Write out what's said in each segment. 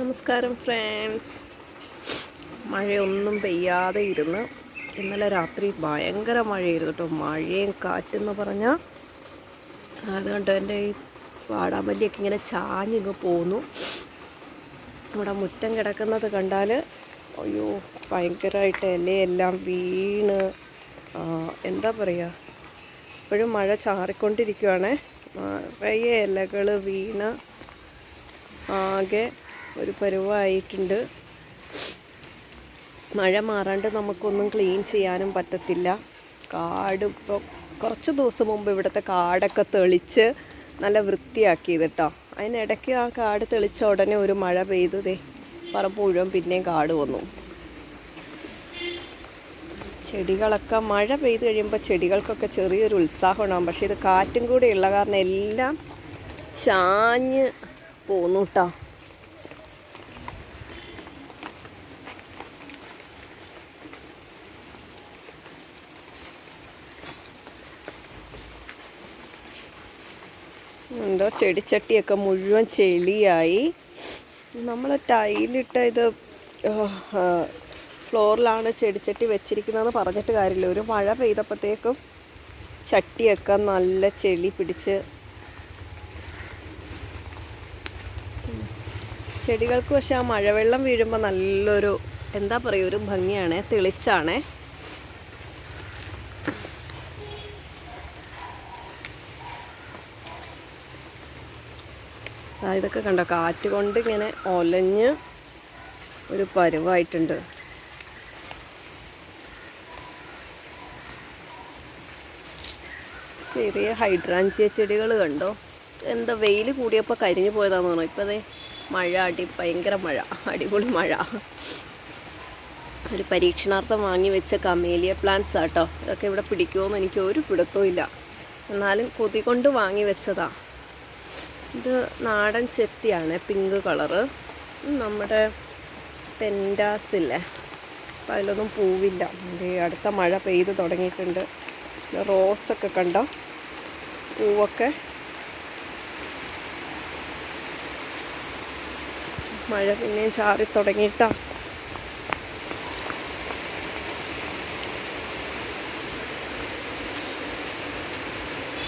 നമസ്കാരം ഫ്രണ്ട്സ് മഴയൊന്നും പെയ്യാതെ ഇരുന്ന് ഇന്നലെ രാത്രി ഭയങ്കര മഴയായിരുന്നു കേട്ടോ. മഴയും കാറ്റെന്ന് പറഞ്ഞാൽ കണ്ടോ എന്റെ ഈ വാടാമല്ലിയൊക്കെ ഇങ്ങനെ ചാഞ്ഞിങ്ങ് പോന്നു. നമ്മുടെ മുറ്റം കിടക്കുന്നത് കണ്ടാൽ അയ്യോ ഭയങ്കരമായിട്ട് ഇലയെല്ലാം വീണ്. എന്താ പറയുക ഇപ്പോഴും മഴ ചാറിക്കൊണ്ടിരിക്കുവാണേ. നിറയെ ഇലകൾ വീണ്. ആകെ ഒരു പരുവായിട്ടുണ്ട്. മഴ മാറാണ്ട് നമുക്കൊന്നും ക്ലീൻ ചെയ്യാനും പറ്റത്തില്ല. കാട് ഇപ്പോൾ കുറച്ച് ദിവസം മുമ്പ് ഇവിടുത്തെ കാടൊക്കെ തെളിച്ച് നല്ല വൃത്തിയാക്കിയത് കേട്ടോ അതിനിടയ്ക്ക് ആ കാട് തെളിച്ച ഉടനെ ഒരു മഴ പെയ്തതേ പറമ്പ് മുഴുവൻ പിന്നെയും കാട് വന്നു. ചെടികളൊക്കെ മഴ പെയ്ത് കഴിയുമ്പോൾ ചെടികൾക്കൊക്കെ ചെറിയൊരു ഉത്സാഹം ഉണ്ടാകും പക്ഷേ ഇത് കാറ്റും കൂടെ ഉള്ള കാരണം എല്ലാം ചാഞ്ഞ് പോന്നു കേട്ടോ എന്തോ ചെടിച്ചട്ടിയൊക്കെ മുഴുവൻ ചെളിയായി. നമ്മൾ ടൈലിട്ട ഇത് ഫ്ലോറിലാണ് ചെടിച്ചട്ടി വെച്ചിരിക്കുന്നതെന്ന് പറഞ്ഞിട്ട് കാര്യമില്ല. ഒരു മഴ പെയ്തപ്പോഴത്തേക്കും ചട്ടിയൊക്കെ നല്ല ചെളി പിടിച്ച് ചെടികൾക്ക് പക്ഷെ ആ മഴവെള്ളം വീഴുമ്പോൾ നല്ലൊരു എന്താ പറയുക ഒരു ഭംഗിയാണേ തെളിച്ചാണേ. ഇതൊക്കെ കണ്ടോ? കാറ്റ് കൊണ്ട് ഇങ്ങനെ ഒലഞ്ഞ് ഒരു പരുവായിട്ടുണ്ട്. ചെറിയ ഹൈഡ്രാഞ്ചിയ ചെടികൾ കണ്ടോ? എന്താ വെയിൽ കൂടിയപ്പോൾ കരിഞ്ഞു പോയതാന്ന് തോന്നുന്നു. ഇപ്പം അതെ മഴ അടി ഭയങ്കര മഴ. അടിപൊളി മഴ. ഒരു പരീക്ഷണാർത്ഥം വാങ്ങി വെച്ച കമേലിയ പ്ലാന്റ്സ് ആട്ടോ. ഇതൊക്കെ ഇവിടെ പിടിക്കുമോ എന്ന് എനിക്ക് ഒരു പിടുത്തവും ഇല്ല. എന്നാലും കൊതി കൊണ്ട് വാങ്ങി വെച്ചതാ. ഇത് നാടൻ ചെത്തിയാണ് പിങ്ക് കളറ്. നമ്മുടെ പെൻഡാസില്ലേ? അപ്പം അതിലൊന്നും പൂവില്ല. അടുത്ത മഴ പെയ്ത് തുടങ്ങിയിട്ടുണ്ട്. റോസൊക്കെ കണ്ടോ? പൂവൊക്കെ. മഴ പിന്നെയും ചാറി തുടങ്ങിയിട്ടാ.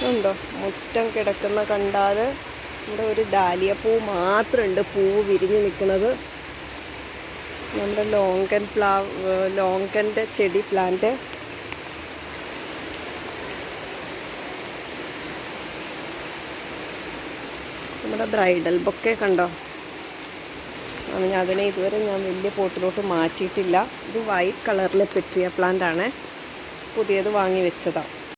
ഉണ്ടോ മുറ്റം കിടക്കുന്ന കണ്ടാൽ ഇവിടെ ഒരു ഡാലിയ പൂ മാത്രമുണ്ട്. പൂവ് വിരിഞ്ഞ് നിൽക്കുന്നത് നമ്മുടെ ലോങ്കൻ പ്ലാവ് ലോങ്കന്റെ ചെടി പ്ലാന്റ്. നമ്മുടെ ബ്രൈഡൽ ബൊക്കെ കണ്ടോ? ഞാൻ അതിനെ ഇതുവരെ ഞാൻ വലിയ പോട്ടിലോട്ട് മാറ്റിയിട്ടില്ല. ഇത് വൈറ്റ് കളറിൽ പെറ്റിയ പ്ലാന്റ് ആണ്. പുതിയത് വാങ്ങി വെച്ചതാണ്